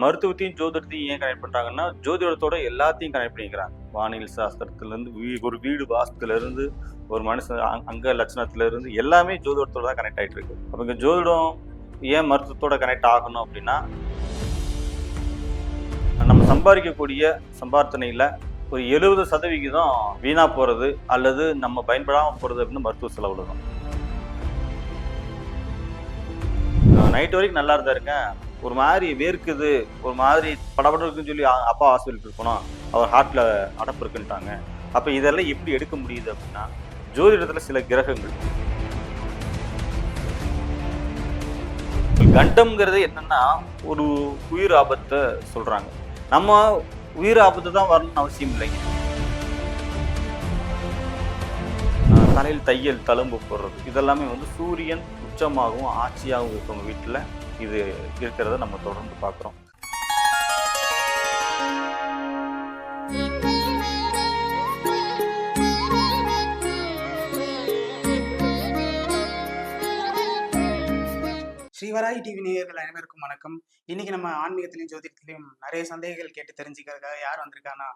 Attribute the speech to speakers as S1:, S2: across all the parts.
S1: மருத்துவத்தையும் ஜோதிடத்தையும் ஏன் கனெக்ட் பண்றாங்கன்னா ஜோதிடத்தோட எல்லாத்தையும் கனெக்ட் பண்ணிக்கிறாங்க. வானியல் சாஸ்திரத்துல இருந்து வீ- ஒரு வீடு வாஸ்துல இருந்து ஒரு மனுஷன் அங்க- அங்க லட்சணத்துல இருந்து எல்லாமே ஜோதிடத்தோட தான் கனெக்ட் ஆயிட்டு இருக்கு. அப்ப இங்க ஜோதிடம் ஏன் மருத்துவத்தோட கனெக்ட் ஆகணும் அப்படின்னா நம்ம சம்பாதிக்கக்கூடிய சம்பார்த்தனையில ஒரு எழுபது சதவிகிதம் வீணா போறது அல்லது நம்ம பயன்படாமல் போறது அப்படின்னு மருத்துவ செலவுல தான். நைட் வரைக்கும் நல்லா இருந்தா இருக்கேன். ஒரு மாதிரி வேர்க்குது ஒரு மாதிரி படபடம் இருக்குன்னு சொல்லி அப்பா ஹாஸ்பிட்டலுக்கு போனோம். அவர் ஹார்ட்ல அடப்பு இருக்குன்ட்டாங்க அப்ப இதெல்லாம் எப்படி எடுக்க முடியுது அப்படின்னா ஜோதிடத்துல சில கிரகங்கள். கண்டம்ங்கிறது என்னன்னா ஒரு உயிர் ஆபத்தை சொல்றாங்க. நம்ம உயிர் ஆபத்து தான் வரணும்னு அவசியம் இல்லைங்க. தலையில் தையல் தழும்பு போடுறது. இதெல்லாமே வந்து சூரியன் உச்சமாகவும் ஆட்சியாகவும் இருக்கவங்க வீட்டில். இது இருக்கிறத நம்ம தொடர்ந்து பார்க்குறோம்.
S2: ஸ்ரீவராய் டிவி நேயர்கள் அனைவருக்கும் வணக்கம். இன்னைக்கு நம்ம ஆன்மீகத்திலையும் ஜோதிடத்திலையும் நிறைய சந்தேகங்கள் கேட்டு தெரிஞ்சுக்கிறதுக்காக யார் வந்திருக்காங்கன்னா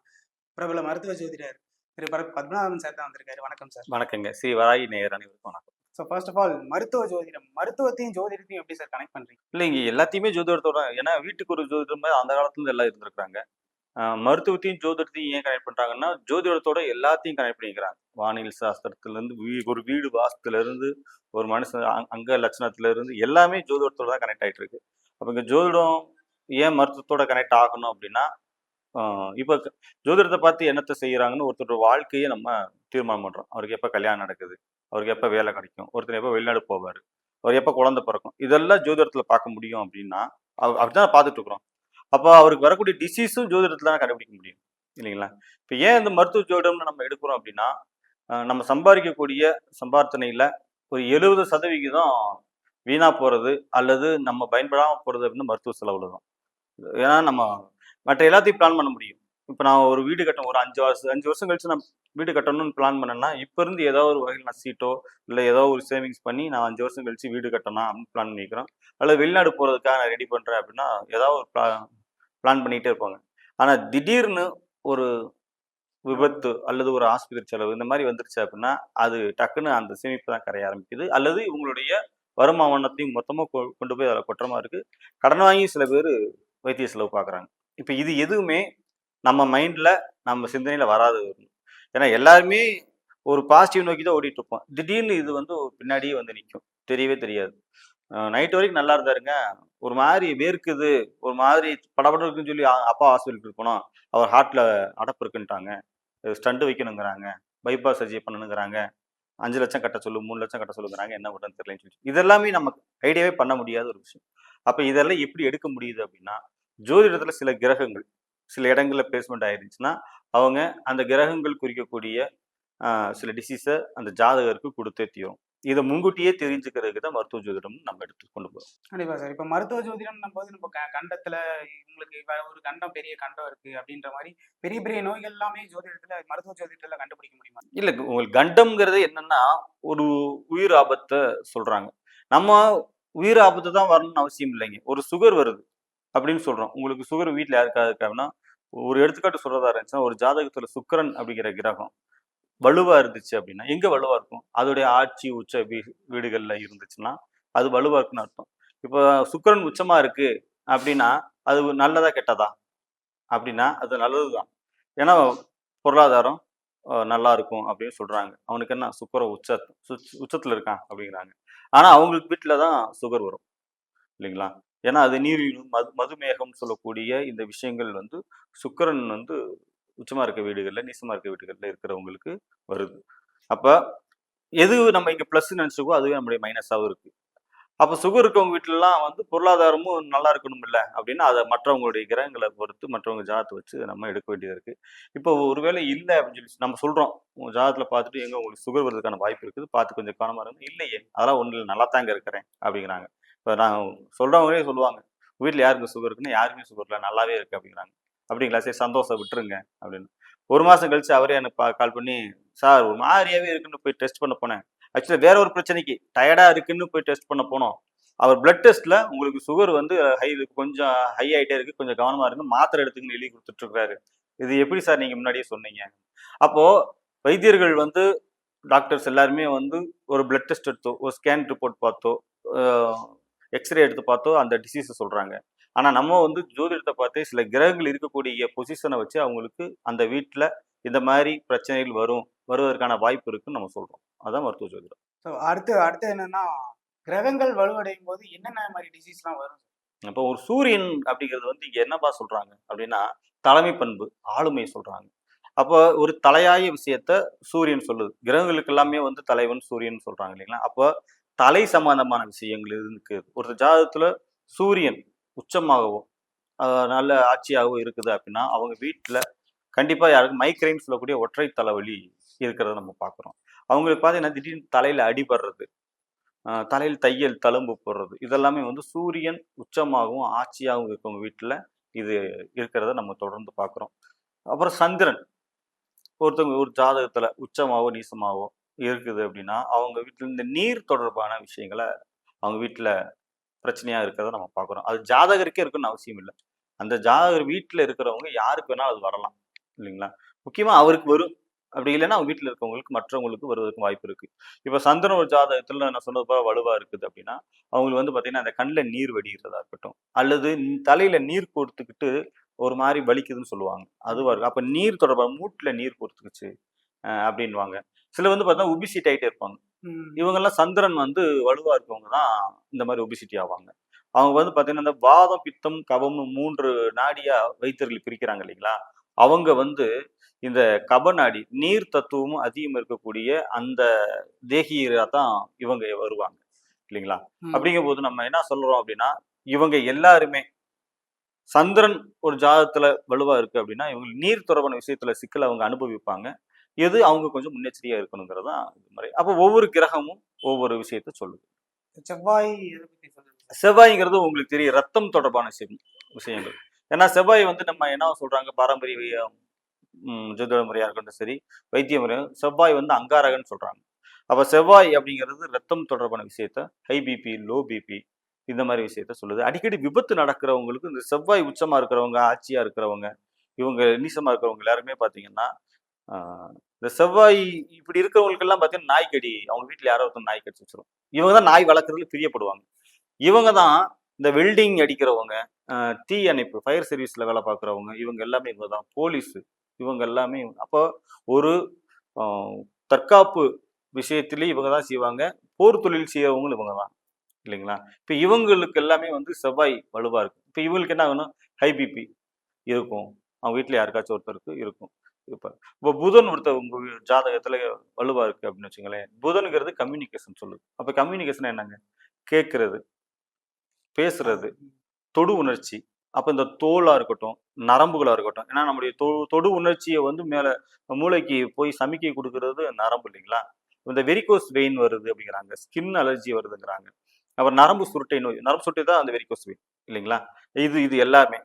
S2: பிரபல மருத்துவ ஜோதிடர் திரு பத்மநாபன் சார் தான் வந்திருக்காரு. வணக்கம் சார்
S1: வணக்கங்க. ஸ்ரீ வராகி நேயர் அனைவருக்கும் வணக்கம்.
S2: ஸோ ஃபர்ஸ்ட் ஆஃப் ஆல் மருத்துவ ஜோதிடம் மருத்துவத்தையும் ஜோதிடத்தையும் எப்படி சார் கனெக்ட் பண்றீங்க?
S1: இல்லைங்க எல்லாத்தையுமே ஜோதிடத்தோட ஏன்னா வீட்டுக்கு ஒரு ஜோதிடம் மாதிரி அந்த காலத்துல எல்லாம் இருந்திருக்காங்க மருத்துவத்தையும் ஜோதிடத்தையும் ஏன் கனெக்ட் பண்றாங்கன்னா ஜோதிடத்தோட எல்லாத்தையும் கனெக்ட் பண்ணிக்கிறாங்க. வானியல் சாஸ்திரத்துல இருந்து ஒரு வீடு வாஸ்துல இருந்து ஒரு மனுஷன் அங்க- அங்க லட்சணத்துல இருந்து எல்லாமே ஜோதிடத்தோட தான் கனெக்ட் ஆயிட்டு இருக்கு அப்ப இங்க ஜோதிடம் ஏன் மருத்துவத்தோட கனெக்ட் ஆகணும் அப்படின்னா இப்போ ஜோதிடத்தை பார்த்து என்னத்தை செய்யறாங்கன்னு ஒருத்தரோட வாழ்க்கையை நம்ம தீர்மானம் பண்றோம். அவருக்கு எப்ப கல்யாணம் நடக்குது? அவருக்கு எப்போ வேலை கிடைக்கும்? ஒருத்தர் எப்போ வெளிநாடு போவார்? அவர் எப்போ குழந்தை பிறக்கும்? இதெல்லாம் ஜோதிடத்தில் பார்க்க முடியும் அப்படின்னா அவர் அப்படிதான் பார்த்துட்டு இருக்கிறோம். அப்போ அவருக்கு வரக்கூடிய டிசீஸும் ஜோதிடத்தில் தான் கண்டுபிடிக்க முடியும். இல்லைங்களா? இப்போ ஏன் இந்த மருத்துவ ஜோதிடம்னு நம்ம எடுக்கிறோம் அப்படின்னா நம்ம சம்பாதிக்கக்கூடிய சம்பாதனையில் ஒரு எழுபது சதவிகிதம் வீணாக போகிறது அல்லது நம்ம பயன்படாமல் போகிறது அப்படின்னு மருத்துவ செலவில் தான் ஏன்னா நம்ம மற்ற எல்லாத்தையும் பிளான் பண்ண முடியும். இப்போ நான் ஒரு வீடு கட்டணும் ஒரு அஞ்சு வருஷம் அஞ்சு வருஷம் கழிச்சு நான் வீடு கட்டணும்னு பிளான் பண்ணேன்னா இப்போ இருந்து ஏதோ ஒரு வகையில் நான் சீட்டோ இல்லை ஏதோ ஒரு சேவிங்ஸ் பண்ணி நான் அஞ்சு வருஷம் கழிச்சு வீடு கட்டணும் அப்படின்னு பிளான் பண்ணிக்கிறேன் அல்லது வெளிநாடு போகிறதுக்காக நான் ரெடி பண்ணுறேன் அப்படின்னா ஏதாவது ஒரு பிளான் பிளான் பண்ணிகிட்டே இருப்பாங்க. ஆனால் திடீர்னு ஒரு விபத்து அல்லது ஒரு ஆஸ்பத்திரி செலவு இந்த மாதிரி வந்துருச்சு அப்படின்னா அது டக்குன்னு அந்த சேமிப்பு தான் கரைய ஆரம்பிக்குது. அல்லது இவங்களுடைய வருமானத்தையும் மொத்தமாக கொண்டு போய் அதில் கொட்டுற மாதிரி கடன் வாங்கி சில பேர் வைத்திய செலவு பார்க்குறாங்க இப்போ இது எதுவுமே நம்ம மைண்டில் நம்ம சிந்தனையில் வராது. ஏன்னா எல்லாருமே ஒரு பாசிட்டிவ் நோக்கி தான் ஓடிட்டு இருப்போம் திடீர்னு இது வந்து பின்னாடியே வந்து நிற்கும் தெரியவே தெரியாது. நைட் வரைக்கும் நல்லா இருந்தாருங்க. ஒரு மாதிரி வேர்க்குது. ஒரு மாதிரி படபடம் இருக்குன்னு சொல்லி அப்பா ஹாஸ்பிட்டலுக்கு போனோம். அவர் ஹார்ட்டில் அடப்பு இருக்குன்ட்டாங்க. ஸ்டண்ட் வைக்கணுங்கிறாங்க. பைபாஸ் சர்ஜரி பண்ணணுங்கிறாங்க. அஞ்சு லட்சம் கட்ட சொல்லு மூணு லட்சம் கட்ட சொல்லுங்கிறாங்க. என்ன பண்ணுறதுன்னு தெரியலன்னு சொல்லி இதெல்லாமே நமக்கு ஐடியாவே பண்ண முடியாத ஒரு விஷயம். அப்போ இதெல்லாம் எப்படி எடுக்க முடியுது அப்படின்னா ஜோதிடத்தில் சில கிரகங்கள். சில இடங்கள்ல பிளேஸ்மெண்ட் ஆயிருந்துச்சுன்னா அவங்க அந்த கிரகங்கள் குறிக்கக்கூடிய சில டிசீஸை அந்த ஜாதகருக்கு கொடுத்தே தீரும். இதை முன்கூட்டியே தெரிஞ்சுக்கிறதுக்கு தான் மருத்துவ ஜோதிடம் நம்ம எடுத்து கொண்டு போகிறோம்
S2: கண்டிப்பா சார். இப்போ மருத்துவ ஜோதிடம் போது நம்ம கண்டத்துல உங்களுக்கு ஒரு கண்டம் பெரிய கண்டம் இருக்கு அப்படின்ற மாதிரி பெரிய பெரிய நோய்கள் எல்லாமே ஜோதிடத்துல மருத்துவ ஜோதிடத்துல கண்டுபிடிக்க முடியுமா?
S1: இல்ல உங்களுக்கு கண்டம்ங்கிறது என்னன்னா ஒரு உயிர் ஆபத்தை சொல்றாங்க. நம்ம உயிர் ஆபத்து தான் வரணும்னு அவசியம் இல்லைங்க. ஒரு சுகர் வருது. அப்படின்னு சொல்றோம். உங்களுக்கு சுகர் வீட்டில் யாருக்காவது இருக்காங்கன்னா ஒரு எடுத்துக்காட்டு சொல்றதா இருந்துச்சுன்னா ஒரு ஜாதகத்துல சுக்கிரன் அப்படிங்கிற கிரகம் வலுவா இருந்துச்சு அப்படின்னா எங்க வலுவா இருக்கும்? அதோடைய ஆட்சி உச்ச வீ வீடுகள்ல இருந்துச்சுன்னா அது வலுவா இருக்குன்னு அர்த்தம். இப்போ சுக்கிரன் உச்சமா இருக்கு அப்படின்னா அது நல்லதா கெட்டதா? அப்படின்னா அது நல்லதுதான். ஏன்னா பொருளாதாரம் நல்லா இருக்கும் அப்படின்னு சொல்றாங்க. அவனுக்கு என்ன? சுக்கர உச்ச சுச்- உச்சத்துல இருக்கான் அப்படிங்கிறாங்க. ஆனா அவங்களுக்கு வீட்டுல தான் சுகர் வரும். இல்லைங்களா? ஏன்னா அது நீரிழிவு மது மதுமேகம் சொல்லக்கூடிய இந்த விஷயங்கள் வந்து சுக்கரன் வந்து உச்சமாக இருக்க வீடுகளில் நீசமாக இருக்க வீடுகளில் இருக்கிறவங்களுக்கு வருது. அப்போ எது நம்ம இங்கே பிளஸ் நினச்சிக்கோ அதுவே நம்முடைய மைனஸாகவும் இருக்குது அப்போ சுகர் இருக்கவங்க வீட்டிலலாம் வந்து பொருளாதாரமும் நல்லா இருக்கணும் இல்லை அப்படின்னா அதை மற்றவங்களுடைய கிரகங்களை பொறுத்து மற்றவங்க ஜாதத்தை வச்சு நம்ம எடுக்க வேண்டியது இருக்குது இப்போ ஒருவேளை இல்லை அப்படின்னு சொல்லி நம்ம சொல்கிறோம் உங்கள் ஜாதத்தில் பார்த்துட்டு எங்கே உங்களுக்கு சுகர் வர்றதுக்கான வாய்ப்பு இருக்குது பார்த்து கொஞ்சம் கவனமா இருங்க. இல்லையே அதெல்லாம் ஒன்றும் இல்லை நல்லா தாங்க இருக்கிறேன் அப்படிங்கிறாங்க. இப்போ நான் சொல்கிறவங்களே சொல்லுவாங்க. வீட்டில் யாருக்கு சுகர் இருக்குன்னு யாருமே சுகர் இல்லை நல்லாவே இருக்கு அப்படிங்கிறாங்க. அப்படிங்களா? சரி சந்தோஷம் விட்டுருங்க அப்படின்னு. ஒரு மாதம் கழிச்சு அவரே எனக்கு கால் பண்ணி சார் ஒரு மாதிரியாவே இருக்குன்னு போய் டெஸ்ட் பண்ண போனேன். ஆக்சுவலாக வேற ஒரு பிரச்சனைக்கு டயர்டாக இருக்குன்னு போய் டெஸ்ட் பண்ண போனோம். அவர் பிளட் டெஸ்ட்ல உங்களுக்கு சுகர் வந்து ஹை கொஞ்சம் ஹை ஆகிட்டே இருக்கு கொஞ்சம் கவனமா இருக்கு மாத்திரை எடுத்துக்கன்னு எழுதி கொடுத்துட்டு இருக்காரு இது எப்படி சார் நீங்க முன்னாடியே சொன்னீங்க? அப்போ வைத்தியர்கள் வந்து டாக்டர்ஸ் எல்லாருமே வந்து ஒரு பிளட் டெஸ்ட் எடுத்தோ ஒரு ஸ்கேன் ரிப்போர்ட் பார்த்தோ எக்ஸ்ரே எடுத்து பார்த்தோ அந்த டிசீஸை சொல்றாங்க. ஆனா நம்ம வந்து ஜோதிடத்தை பார்த்து சில கிரகங்கள் இருக்கக்கூடிய பொசிஷனை வச்சு அவங்களுக்கு அந்த வீட்டில் இந்த மாதிரி பிரச்சனைகள் வரும் வருவதற்கான வாய்ப்பு இருக்குன்னு நம்ம சொல்றோம். அதான் மருத்துவ ஜோதிடம்.
S2: ஸோ அடுத்து அடுத்து என்னன்னா கிரகங்கள் வலுவடையும் போது என்னென்ன மாதிரி டிசீஸ்லாம் வரும்?
S1: அப்போ ஒரு சூரியன் அப்படிங்கிறது வந்து இங்க என்னப்பா சொல்றாங்க? அப்படின்னா தலைமை பண்பு ஆளுமை சொல்றாங்க. அப்போ ஒரு தலையாய விஷயத்த சூரியன் சொல்லுது. கிரகங்களுக்கு எல்லாமே வந்து தலைவன் சூரியன் சொல்றாங்க இல்லைங்களா? அப்போ தலை சம்பந்தமான விஷயங்கள் இருக்கு. ஒரு ஜாதகத்துல சூரியன் உச்சமாகவும் நல்ல ஆட்சியாகவும் இருக்குது அப்படின்னா அவங்க வீட்டில் கண்டிப்பாக யாருக்கும் மைக்ரைன் சொல்லக்கூடிய ஒற்றை தலைவலி இருக்கிறத நம்ம பார்க்குறோம். அவங்களுக்கு பார்த்தீங்கன்னா திடீர்னு தலையில் அடிபடுறது தலையில் தையல் தழும்பு போடுறது இதெல்லாமே வந்து சூரியன் உச்சமாகவும் ஆட்சியாகவும் இருக்கவங்க வீட்டில் இது இருக்கிறத நம்ம தொடர்ந்து பார்க்குறோம். அப்புறம் சந்திரன் ஒருத்தவங்க ஒரு ஜாதகத்தில் உச்சமாகவோ நீசமாகவோ இருக்குது அப்படின்னா அவங்க வீட்டில் இந்த நீர் தொடர்பான விஷயங்களை அவங்க வீட்டில் பிரச்சனையாக இருக்கிறத நம்ம பார்க்குறோம் அது ஜாதகருக்கே இருக்குன்னு அவசியம் இல்லை. அந்த ஜாதகர் வீட்டில் இருக்கிறவங்க யாருக்கு வேணாலும் அது வரலாம். இல்லைங்களா? முக்கியமாக அவருக்கு வரும். அப்படி இல்லைன்னா அவங்க வீட்டில் இருக்கவங்களுக்கு மற்றவங்களுக்கு வருவதற்கு வாய்ப்பு இருக்குது இப்போ சந்திரன் ஒரு ஜாதகத்தில் நான் சொன்னது போல வலுவாக இருக்குது அப்படின்னா அவங்களுக்கு வந்து பார்த்தீங்கன்னா அந்த கண்ணில் நீர் வடிகிறதா இருக்கட்டும் அல்லது தலையில் நீர் கொடுத்துக்கிட்டு ஒரு மாதிரி வலிக்குதுன்னு சொல்லுவாங்க. அதுவாக இருக்கும் அப்போ நீர் தொடர்பாக மூட்டில் நீர் கொடுத்துக்குச்சு அப்படின்வாங்க சில வந்து பார்த்தா உபிசிட் ஆயிட்டே இருப்பாங்க. இவங்கெல்லாம் சந்திரன் வந்து வலுவா இருக்கவங்க தான் இந்த மாதிரி ஒபிசிட்டி ஆவாங்க. அவங்க வந்து பார்த்தீங்கன்னா இந்த வாதம் பித்தம் கபம்னு மூன்று நாடியா வைத்தியர்கள் பிரிக்கிறாங்க இல்லைங்களா? அவங்க வந்து இந்த கபநாடி நீர் தத்துவமும் அதிகம் இருக்கக்கூடிய அந்த தேகியரா தான் இவங்க வருவாங்க. இல்லைங்களா. அப்படிங்கும் போது நம்ம என்ன சொல்றோம் அப்படின்னா இவங்க எல்லாருமே சந்திரன் ஒரு ஜாதகத்துல வலுவா இருக்கு அப்படின்னா இவங்க நீர் தொடர்பான விஷயத்துல சிக்கல் அவங்க அனுபவிப்பாங்க. எது அவங்க கொஞ்சம் முன்னெச்சரிக்கையா இருக்கணுங்கிறது தான் இது மாதிரி அப்போ ஒவ்வொரு கிரகமும் ஒவ்வொரு விஷயத்த சொல்லுது.
S2: செவ்வாய்
S1: செவ்வாய்ங்கிறது உங்களுக்கு தெரியும் ரத்தம் தொடர்பான விஷயம் விஷயங்கள். ஏன்னா செவ்வாய் வந்து நம்ம என்ன சொல்றாங்க? பாரம்பரிய ஜோதிட முறையா இருக்கட்டும் சரி வைத்திய முறையா செவ்வாய் வந்து அங்காரகன்னு சொல்றாங்க. அப்ப செவ்வாய் அப்படிங்கிறது ரத்தம் தொடர்பான விஷயத்த ஹை பிபி லோ பிபி இந்த மாதிரி விஷயத்த சொல்லுது. அடிக்கடி விபத்து நடக்கிறவங்களுக்கு இந்த செவ்வாய் உச்சமா இருக்கிறவங்க ஆட்சியா இருக்கிறவங்க இவங்க நீசமா இருக்கிறவங்க எல்லாருமே பாத்தீங்கன்னா ஆஹ், இந்த செவ்வாய் இப்படி இருக்கிறவங்களுக்கெல்லாம் பார்த்தீங்கன்னா நாய்க்கடி. அவங்க வீட்டில் யாரோ ஒருத்தர் நாய் கடிச்சு வச்சிடும் இவங்க தான் நாய் வளர்க்குறதுல பிரியப்படுவாங்க. இவங்க தான் இந்த வெல்டிங் அடிக்கிறவங்க தீ அணைப்பு ஃபயர் சர்வீஸில் வேலை பார்க்குறவங்க இவங்க எல்லாமே இவங்க தான். போலீஸு இவங்க எல்லாமே அப்போ ஒரு தற்காப்பு விஷயத்திலேயே இவங்க தான் செய்வாங்க. போர் தொழில் செய்யறவங்களும் இவங்க தான். இல்லைங்களா? இப்போ இவங்களுக்கு எல்லாமே வந்து செவ்வாய் வலுவாக இருக்கும். இப்போ இவங்களுக்கு என்ன ஆகணும்? ஹை பிபி இருக்கும். அவங்க வீட்டில் யாருக்காச்சும் ஒருத்தருக்கு இருக்கும். இப்போ இப்போ புதன் ஒருத்தர் உங்க ஜாதகத்துல வலுவா இருக்கு அப்படின்னு வச்சுங்களேன் புதனுங்கிறது கம்யூனிகேஷன் சொல்லுது. அப்ப கம்யூனிகேஷன் என்னங்க? கேட்கறது பேசுறது தொடு உணர்ச்சி. அப்போ இந்த தோலாக இருக்கட்டும் நரம்புகளாக இருக்கட்டும் ஏன்னா நம்முடைய தொ தொடு உணர்ச்சியை வந்து மேலே மூளைக்கு போய் சமிக்கை கொடுக்கறது நரம்பு இல்லைங்களா? இந்த வெரிகோஸ் வெயின் வருது அப்படிங்கிறாங்க. ஸ்கின் அலர்ஜி வருதுங்கிறாங்க. அப்புறம் நரம்பு சுருட்டை நோய் நரம்பு சுருட்டை தான் அந்த வெரிகோஸ் வெயின் இல்லைங்களா? இது இது எல்லாமே.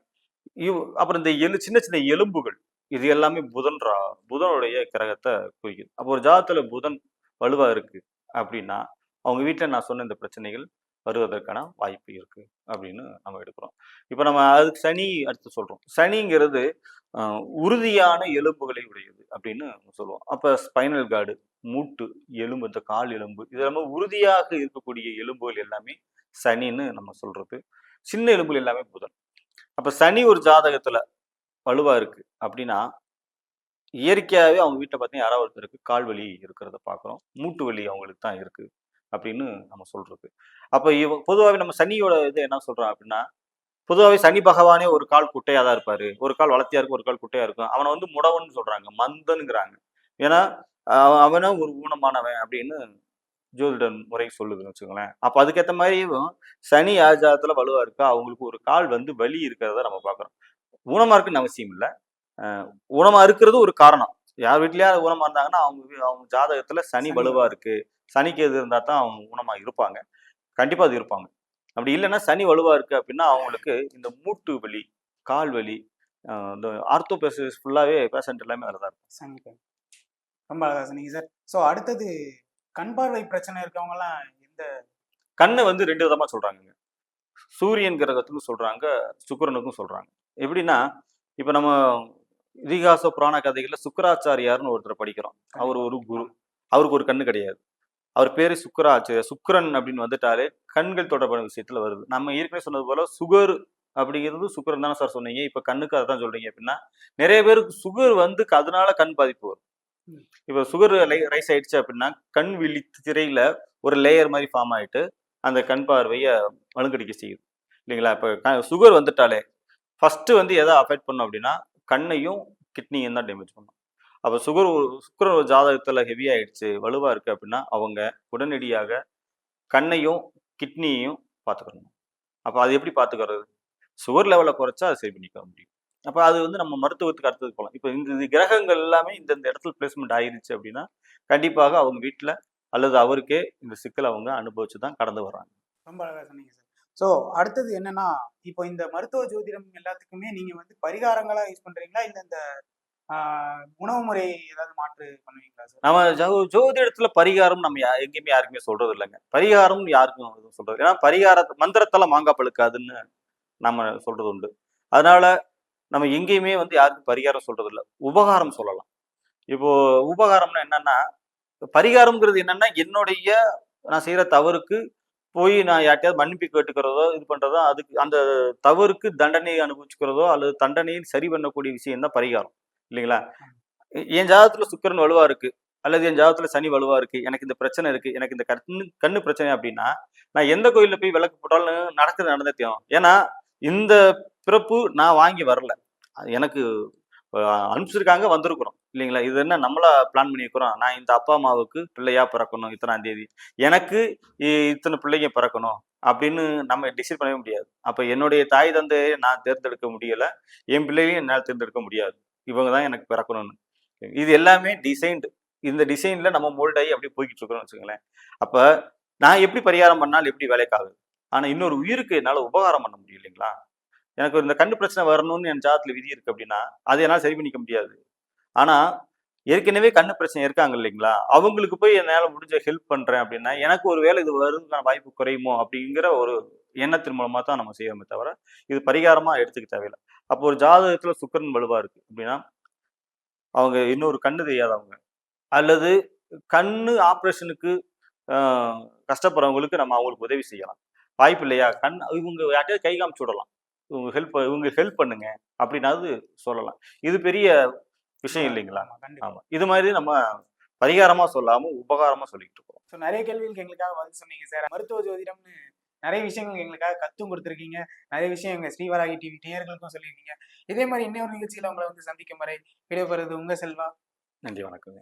S1: இவ் அப்புறம் இந்த எலு சின்ன சின்ன எலும்புகள். இது எல்லாமே புதன் ரா புதனுடைய கிரகத்தை குறிக்குது. அப்போ ஒரு ஜாதத்துல புதன் வலுவா இருக்கு அப்படின்னா அவங்க வீட்டில் நான் சொன்ன இந்த பிரச்சனைகள் வருவதற்கான வாய்ப்பு இருக்கு அப்படின்னு நம்ம எடுக்கிறோம். இப்போ நம்ம அதுக்கு சனி அடுத்து சொல்றோம். சனிங்கிறது உறுதியான எலும்புகளை உடையது அப்படின்னு நம்ம சொல்லுவோம். அப்போ ஸ்பைனல் கார்டு மூட்டு எலும்பு இந்த கால் எலும்பு இது எல்லாமே உறுதியாக இருக்கக்கூடிய எலும்புகள் எல்லாமே சனின்னு நம்ம சொல்றது. சின்ன எலும்புகள் எல்லாமே புதன். அப்போ சனி ஒரு ஜாதகத்தில் வலுவா இருக்கு. அப்படின்னா இயற்கையாகவே அவங்க வீட்டில் பார்த்தீங்கன்னா யாராவது ஒருத்தருக்கு கால் வலி இருக்கிறத பார்க்குறோம் மூட்டு வலி அவங்களுக்கு தான் இருக்கு அப்படின்னு நம்ம சொல்றது. அப்போ இவ பொதுவாகவே நம்ம சனியோட இது என்ன சொல்றோம் அப்படின்னா பொதுவாகவே சனி பகவானே ஒரு கால் குட்டையாக தான் இருப்பாரு. ஒரு கால் வளர்த்தியா இருக்கும் ஒரு கால் குட்டையா இருக்கும். அவனை வந்து முடவன்னு சொல்றாங்க மந்தனுங்கிறாங்க ஏன்னா அவ- அவனா ஒரு ஊனமானவன் அப்படின்னு ஜோதிடன் முறை சொல்லுதுன்னு வச்சுக்கோங்களேன். அப்போ அதுக்கேற்ற மாதிரியும் சனி ஆஜாதத்தில் வலுவாக இருக்கா? அவங்களுக்கு ஒரு கால் வந்து வலி இருக்கிறத நம்ம பார்க்குறோம் ஊனமா இருக்குன்னு அவசியம் இல்லை. ஊனமா இருக்கிறது ஒரு காரணம். யார் வீட்லயாவது ஊனமா இருந்தாங்கன்னா அவங்க அவங்க ஜாதகத்துல சனி
S2: சனி.
S1: வலுவா இருக்கு சனிக்கு எது இருந்தா தான் அவங்க ஊனமா இருப்பாங்க. கண்டிப்பா அது இருப்பாங்க. அப்படி இல்லைன்னா சனி வலுவா இருக்கு அப்படின்னா அவங்களுக்கு இந்த மூட்டு வலி கால் வலி இந்த ஆர்த்தோ பேசஸ் ஃபுல்லாவே பேஷண்ட் எல்லாமே அதில் தான் இருக்கும்.
S2: சனி பெண் ரொம்ப அழகா சொன்னீங்க சார். ஸோ அடுத்தது கண் பார்வை பிரச்சனை இருக்கவங்கலாம் எந்த
S1: கண்ணை வந்து ரெண்டு விதமா சொல்றாங்க சூரியன் கிரகத்துக்கும் சொல்றாங்க சுக்கிரனுக்கும் சொல்றாங்க. எப்படின்னா இப்போ நம்ம இதிகாச புராண கதைகளில் சுக்கராச்சாரியார்னு ஒருத்தர் படிக்கிறோம். அவர் ஒரு குரு. அவருக்கு ஒரு கண்ணு கிடையாது. அவர் பேர் சுக்கராச்சாரியர். சுக்கரன் அப்படின்னு வந்துட்டாலே கண்கள் தொடர்பான விஷயத்துல வருது. நம்ம ஏற்கனவே சொன்னது போல சுகர் அப்படிங்கிறது சுக்கரன் தானே சார் சொன்னீங்க. இப்போ கண்ணுக்கு அதை தான் சொல்றீங்க அப்படின்னா நிறைய பேருக்கு சுகர் வந்து அதனால கண் பாதிப்பு வரும்.
S2: இப்போ
S1: இப்ப சுகர் ரைஸ் ஆயிடுச்சு அப்படின்னா கண் விழி திரையில ஒரு லேயர் மாதிரி ஃபார்ம் ஆயிட்டு அந்த கண் பார்வையை வலுங்கடிக்க செய்யுது இல்லைங்களா? இப்போ சுகர் வந்துட்டாலே ஃபஸ்ட்டு வந்து எதை அஃபெக்ட் பண்ணும் அப்படின்னா கண்ணையும் கிட்னியும் தான் டேமேஜ் பண்ணும். அப்போ சுகர் சுக்கர ஜாதகத்தில் ஹெவி ஆயிடுச்சு வலுவாக இருக்குது அப்படின்னா அவங்க உடனடியாக கண்ணையும் கிட்னியையும் பார்த்துக்கணும். அப்போ அது எப்படி பார்த்துக்கிறது? சுகர் லெவலை குறைச்சா அதை சரி பண்ணிக்க முடியும். அப்போ அது வந்து நம்ம மருத்துவத்துக்கு அடுத்தது போகலாம். இப்போ இந்த இந்த கிரகங்கள் எல்லாமே இந்தந்த இடத்துல பிளேஸ்மெண்ட் ஆயிருச்சு அப்படின்னா கண்டிப்பாக அவங்க வீட்டில் அல்லது அவருக்கே இந்த சிக்கலை அவங்க அனுபவிச்சு தான் கடந்து வர்றாங்க.
S2: ரொம்ப அழகாக சொன்னீங்க சார். ஸோ அடுத்தது என்னன்னா இப்போ இந்த மருத்துவ ஜோதிடம் எல்லாத்துக்குமே நீங்க வந்து பரிகாரங்களா யூஸ் பண்றீங்களா? இல்ல இந்த உணவு முறை ஏதாவது மாற்று பண்ணுவீங்களா சார்
S1: நம்ம ஜோ- ஜோதிடத்துல பரிகாரம் நம்ம யா- எங்கேயுமே யாருக்குமே சொல்றது இல்லைங்க. பரிகாரம் யாருக்கும் எதுவும் சொல்றது ஏன்னா பரிகார மந்திரத்தால மாங்காய் பழுக்காதுன்னு நம்ம சொல்றது உண்டு. அதனால நம்ம எங்கேயுமே வந்து யாருக்கும் பரிகாரம் சொல்றது இல்லை. உபகாரம் சொல்லலாம். இப்போ உபகாரம்னா என்னன்னா பரிகாரம்ங்கிறது என்னன்னா என்னுடைய நான் செய்யற தவறுக்கு போய் நான் யார்ட்டையாவது மன்னிப்பு கேட்டுக்கிறதோ இது பண்றதோ அதுக்கு அந்த தவறுக்கு தண்டனை அனுபவிச்சுக்கிறதோ அல்லது தண்டனையை சரி பண்ணக்கூடிய விஷயம் தான் பரிகாரம். இல்லைங்களா? என் ஜாதகத்துல சுக்கரன் வலுவா இருக்கு. அல்லது என் ஜாதகத்துல சனி வலுவா இருக்கு. எனக்கு இந்த பிரச்சனை இருக்கு. எனக்கு இந்த கண்ணு கண்ணு பிரச்சனை அப்படின்னா நான் எந்த கோயிலில் போய் விளக்கு போட்டாலும் நடக்குது நடந்தே தீரும் ஏன்னா இந்த பிறப்பு நான் வாங்கி வரல. அது எனக்கு அனுப்பிச்சிருக்காங்க வந்திருக்கிறோம் இல்லைங்களா? இது என்ன நம்மளா பிளான் பண்ணியிருக்கிறோம். நான் இந்த அப்பா அம்மாவுக்கு பிள்ளையா பிறக்கணும் இத்தனாம் தேதி. எனக்கு இத்தனை பிள்ளைங்க பிறக்கணும் அப்படின்னு நம்ம டிசைட் பண்ணவே முடியாது. அப்ப என்னுடைய தாய் தந்தையை நான் தேர்ந்தெடுக்க முடியல. என் பிள்ளைகளையும் என்னால் தேர்ந்தெடுக்க முடியாது. இவங்க தான் எனக்கு பிறக்கணும்னு. இது எல்லாமே டிசைன்டு இந்த டிசைன்ல நம்ம மோல்ட் ஆகி அப்படியே போய்கிட்டு இருக்கிறோம்னு வச்சுக்கோங்களேன். அப்ப நான் எப்படி பரிகாரம் பண்ணாலும் எப்படி வேலைக்காகுது ஆனா இன்னொரு உயிருக்கு என்னால் உபகாரம் பண்ண முடியும் இல்லைங்களா? எனக்கு இந்த கண்ணு பிரச்சனை வரணும்னு என் ஜாதத்தில் விதி இருக்கு அப்படின்னா அதை என்னால் சரி பண்ணிக்க முடியாது. ஆனால் ஏற்கனவே கண்ணு பிரச்சனை இருக்காங்க இல்லைங்களா? அவங்களுக்கு போய் என்னால் முடிஞ்ச ஹெல்ப் பண்ணுறேன் அப்படின்னா எனக்கு ஒரு வேலை இது வருதுக்கான வாய்ப்பு குறையுமோ அப்படிங்கிற ஒரு எண்ணத்தின் மூலமாக தான் நம்ம செய்யறோமே தவிர இது பரிகாரமாக எடுத்துக்க தேவையில்லை. அப்போ ஒரு ஜாதகத்தில் சுக்கிரன் வலுவாக இருக்கு அப்படின்னா அவங்க இன்னொரு கண்ணு தெரியாதவங்க அல்லது கண்ணு ஆப்ரேஷனுக்கு கஷ்டப்படுறவங்களுக்கு நம்ம அவங்களுக்கு உதவி செய்யலாம். வாய்ப்பு இல்லையா? கண் இவங்க யார்ட்டையாவது கை காமிச்சு விடலாம். இவங்க ஹெல்ப் இவங்க ஹெல்ப் பண்ணுங்க அப்படின்னாவது சொல்லலாம். இது பெரிய விஷயம் இல்லைங்களா? ஆமா, இது மாதிரி நம்ம பரிகாரமா சொல்லாம உபகாரமா சொல்லிட்டு இருக்கோம்.
S2: ஸோ நிறைய கேள்விகளுக்கு எங்களுக்காக பதில் சொன்னீங்க சார். மருத்துவ ஜோதிடம்னு நிறைய விஷயங்கள் எங்களுக்காக கத்தும் கொடுத்துருக்கீங்க. நிறைய விஷயம் எங்க ஸ்ரீவராகி டிவி நேயர்களுக்கும் சொல்லியிருக்கீங்க. இதே மாதிரி இன்னொரு நிகழ்ச்சியில உங்களை வந்து சந்திக்கும் வரை விடைபெறுவது உங்க செல்வா.
S1: நன்றி வணக்கங்க.